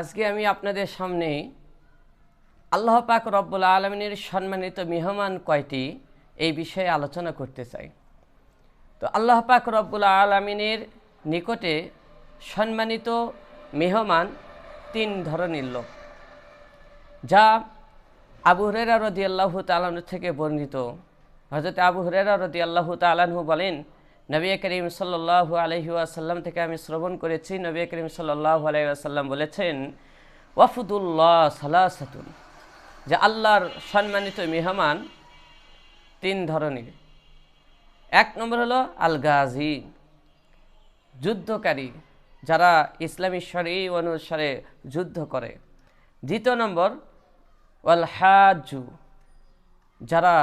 আজকে আমি আপনাদের সামনে আল্লাহ পাক রব্বুল আলমিনের সম্মানিত মেহমান কয়টি এই বিষয়ে আলোচনা করতে চাই। তো আল্লাহ পাক রব্বুল আলমিনের নিকটে সম্মানিত মেহমান তিন ধরনের লোক, যা আবু হরেরা রদি আল্লাহ তালানু থেকে বর্ণিত। হজরত আবু হরেরা রদি আল্লাহ তালাহু বলেন নবী করিম সাল্লাহ আলহি আসাল্লাম থেকে আমি শ্রবণ করেছি। নবী করিম সাল্লাহ আলহি আসাল্লাম বলেছেন, ওয়াফুদুল্লাহ সালাসাতুন যে আল্লাহর সম্মানিত মেহমান তিন ধরনের। এক নম্বর হলো আল গাজী যুদ্ধকারী, যারা ইসলামী শরী অনুসারে যুদ্ধ করে। দ্বিতীয় নম্বর ওয়াল হাজু যারা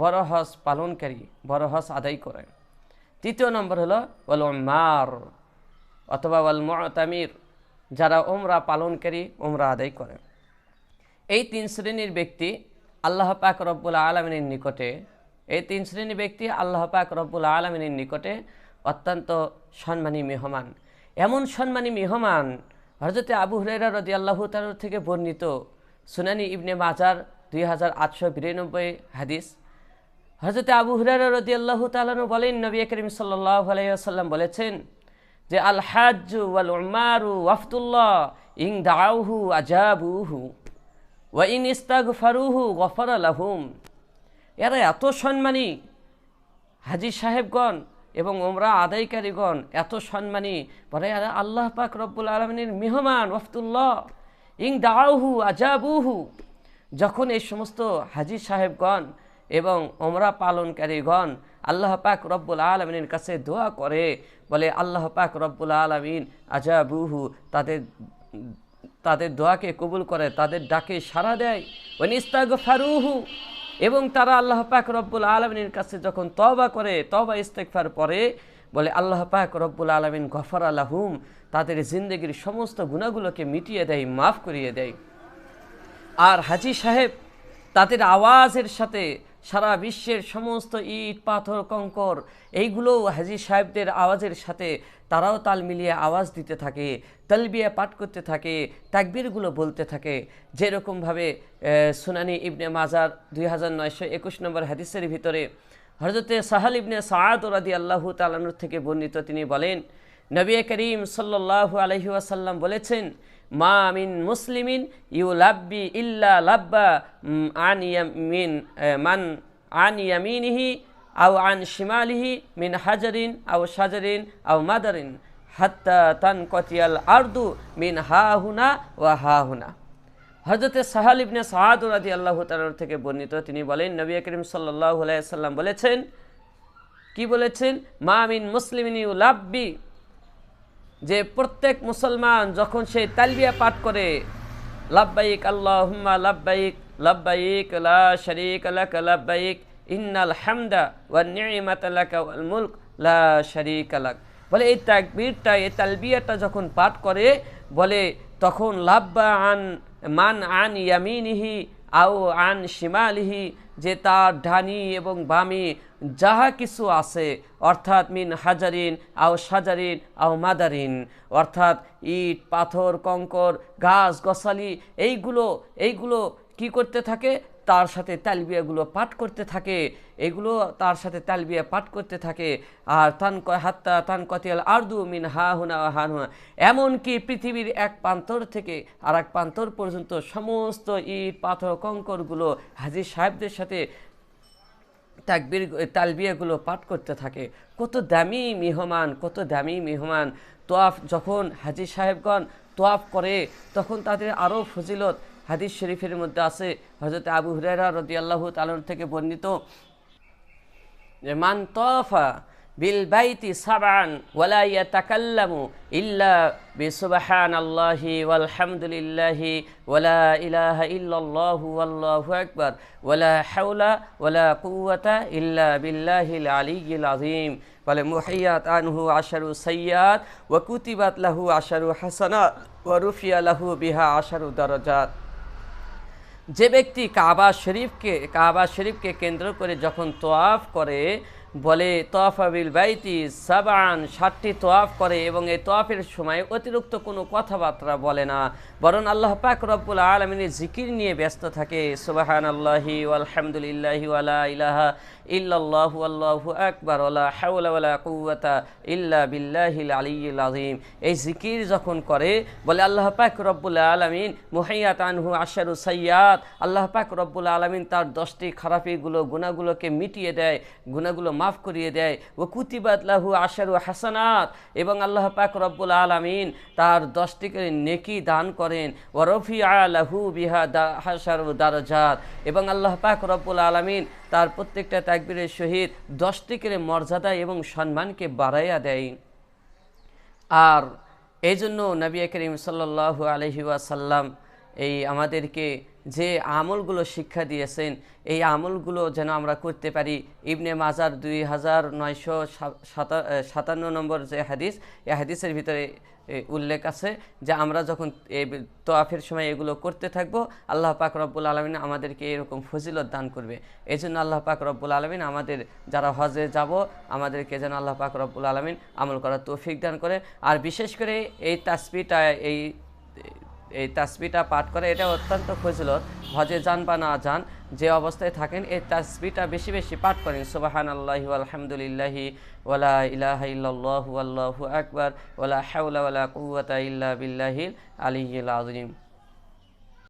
বড় হজ পালনকারী, বড় হজ আদায় করে। তৃতীয় নম্বর হলো, ওয়াল মার অথবা ওয়াল মতামির, যারা ওমরা পালনকারী ওমরা আদায় করে। এই তিন শ্রেণির ব্যক্তি আল্লাহ পাক রব্বুল আলমিনের নিকটে, এই তিন শ্রেণির ব্যক্তি আল্লাহ পাক রব্বুল আলমিনের নিকটে অত্যন্ত সম্মানী মেহমান। এমন সম্মানী মেহমান হজরতে আবু হুরেরা রদি আল্লাহ থেকে বর্ণিত সুনানি ইবনে মাজার দুই হাজার আটশো বিরানব্বই হাদিস। হজরতে আবু হুরেরা রদি আল্লাহ বলেন, নবী করিম সাল্লাহ আলাইসাল্লাম বলেছেন যে, আল হাজু ওয়াল উমারু ওয়াফতুল্লাহ ইং দাউহু আজাবুহু ওয়াইন ইস্তাগ ফারুহু গফর আলাহুম এরা এত সম্মানী হাজি সাহেবগণ এবং ওমরা আদায়কারীগণ এত সম্মানী পরে এরা আল্লাহ পাক রব্বুল আলমিনের মেহমান ওফতুল্লাহ ইং দাউহু আজাবুহু। যখন এই সমস্ত হাজি সাহেবগণ এবং ওমরা পালনকারীগণ আল্লাহ পাক রব্বুল আলমিনের কাছে দোয়া করে, বলে, আল্লাহ পাক রব্বুল আলমিন আজাবুহু, তাদের তাদের দোয়াকে কবুল করে, তাদের ডাকে সাড়া দেয়। ওনিস্তাগ ফারুহু এবং তারা আল্লাহ পাক রব্বুল আলমিনের কাছে যখন তবা করে তবা ইস্তেকফার পরে, বলে, আল্লাহ পাক রব্বুল আলমিন গফর আলাহুম তাদের জিন্দগির সমস্ত গুণাগুলোকে মিটিয়ে দেয়, মাফ করিয়ে দেয়। আর হাজি সাহেব তাদের আওয়াজের সাথে সারা বিশ্বের সমস্ত ইট, পাথর, কঙ্কর, এইগুলোও হাজি সাহেবদের আওয়াজের সাথে তারাও তাল মিলিয়ে আওয়াজ দিতে থাকে, তলবিয়া পাঠ করতে থাকে, তাকবিরগুলো বলতে থাকে। যেরকমভাবে সুনানি ইবনে মাজার দুই হাজার নয়শো একুশ নম্বর হাদিসের ভিতরে হজরতে সাহাল ইবনে সাদ রাদি আল্লাহ তালানুর থেকে বর্ণিত তিনি বলেন, নবী করিম সাল্লাহ আলহি আসাল্লাম বলেছেন মা মিন মুসলিমিন ইউ লাব্বি ইল্লা লাব্বা আন ইয়ামিন মান, আন ইয়ামিনিহি আও আন শিমালিহি মিন হাজারিন আও সাজারিন আও মাদারিন, হাত্তা তান কতিয়াল আর্দু মিন হা হুনা ওয়া হা হুনা। হজরতে সাহাল ইবনে সাহাদ রাদি আল্লাহ তালার থেকে বর্ণিত, তিনি বলেন, নবী করিম সাল্লাহ সাল্লাম বলেছেন, কি বলেছেন? মা মিন মুসলিমিন ইউ লাব্বি যে প্রত্যেক মুসলমান যখন সে তালবিয়া পাঠ করে, লাব্বাইক আল্লাহ হুম্মা লাব্বাইক লাব্বাইক লা শরিক লাক, লাব্বাইক ইন্নাল হামদা ওয়া নি'মাত মুলক, লা শরিক লাক। বলে এই তাকবীরটা, এই তালবিয়াটা যখন পাঠ করে, বলে তখন লাভবা আন মান আন ইয়ামিনিহি আও আন শিমালিহি, যে তার ঢানি এবং বামি যাহা কিছু আছে, অর্থাৎ মিন হাজারিন, আও সাজারিন, আও মাদারিন, অর্থাৎ ইট, পাথর, কঙ্কর, গাছ, গছালি, এইগুলো এইগুলো কি করতে থাকে? তার সাথে তালবিয়াগুলো পাঠ করতে থাকে, এগুলো তার সাথে তালবিয়া পাঠ করতে থাকে। আর তান হাত্তা তান কতিয়াল আর্দু মিন হা হুনা হা হুনা। এমনকি পৃথিবীর এক প্রান্তর থেকে আর এক প্রান্তর পর্যন্ত সমস্ত ইট, পাথর, কঙ্করগুলো হাজির সাহেবদের সাথে তাকবির, তালবিয়াগুলো পাঠ করতে থাকে। কত দামি মেহমান, কত দামি মেহমান। তোয়াফ যখন হাজি সাহেবগণ তোয়াফ করে, তখন তাদের আরও ফজিলত হাদিস শরীফের মধ্যে আছে হজরত আবু হুরারা রদি আল্লাহ তালন থেকে বর্ণিত যে, মান তফা বিল বাইতি সাবান ওয়ালা ইয়াতাকাল্লামু ইল্লা বিসুবহান আল্লাহি ওয়ালহামদুলিল্লাহি ওয়ালা ইলাহা ইল্লাল্লাহু ওয়াল্লাহু আকবার ওয়ালা হাওলা ওয়ালা কুওয়াতা ইল্লা বিল্লাহিল আলিয়্যিল আযীম। বলে মুহাইয়াত আনহু আশারু সাইয়াত ওয়া কুতিবাত লাহু আশারু হাসানাত ওয়া রুফিয়া লাহু বিহা আশারু দারাজাত। যে ব্যক্তি কাবা শরীফকে কাবা শরীফকে কেন্দ্র করে যখন তোয়াফ করে বলে তোয়াফাবিল বাইতি সাবান। ষাটটি তোয়াফ করে এবং এই তোয়াফের সময় অতিরিক্ত কোনো কথাবার্তা বলে না। বরং আল্লাহ পাক রব্বুল আলমিনের জিকির নিয়ে ব্যস্ত থাকে। সুবাহান আল্লাহি আলহামদুলিল্লাহি ওয়ালা ইলাহা ইল্লাল্লাহু আল্লাহু আকবার ওয়ালা হাওলা ওয়ালা ইল্লা বিল্লাহিল আলিয়্যিল আযীম। এই জিকির যখন করে, বলে আল্লাহ পাক রব্বুল আলামিন মুহাইয়াত আনহু আশারু সাইয়াত। আল্লাহ পাক রব্বুল আলামিন তার দশটি খারাপিগুলো গুণাগুলোকে মিটিয়ে দেয়। গুণাগুলো মাফ করিয়ে দেয়। ও কুতিবাত লাহু আশারু হাসানাত। এবং আল্লাহ পাক রব্বুল আলামিন তার দশটি করে নেকি দান করেন। ও রফি আলাহু বিহা দা হাসারু দারজাত। এবং আল্লাহ পাক রব্বুল আলামিন তার প্রত্যেকটা তাকবীরের সহিত দশটি করে মর্যাদা এবং সম্মানকে বাড়াইয়া দেয়। আর এই জন্য নবী করিম সাল্লাহ আলহি ওয়াসাল্লাম এই আমাদেরকে যে আমলগুলো শিক্ষা দিয়েছেন, এই আমলগুলো যেন আমরা করতে পারি। ইবনে মাজার দুই হাজার নয়শো সাতান্ন নম্বর যে হাদিস, এই হাদিসের ভিতরে উল্লেখ আছে যে আমরা যখন তোয়াফের সময় এগুলো করতে থাকব, আল্লাহ পাক রব্বুল আলমিন আমাদেরকে এরকম ফজিলত দান করবে। এই জন্য আল্লাহ পাক রব্বুল আলমিন আমাদের যারা হজে যাব, আমাদেরকে যেন আল্লাহ পাক রব্বুল আলমিন আমল করার তৌফিক দান করে। আর বিশেষ করে এই তাসপিটা এই এই তাসবিটা পাঠ করে, এটা অত্যন্ত ফজিলত হজে যান বা না যান, যে অবস্থায় থাকেন, এই তাসবিটা বেশি বেশি পাঠ করেন। সুবাহান আল্লাহি আলহামদুলিল্লাহি ওলা ইলাহা আল্লাহু আকবার ওলা হাওলা ওয়ালা কুওয়াতা ইল্লা বিল্লাহিল আলিহিল আযীম।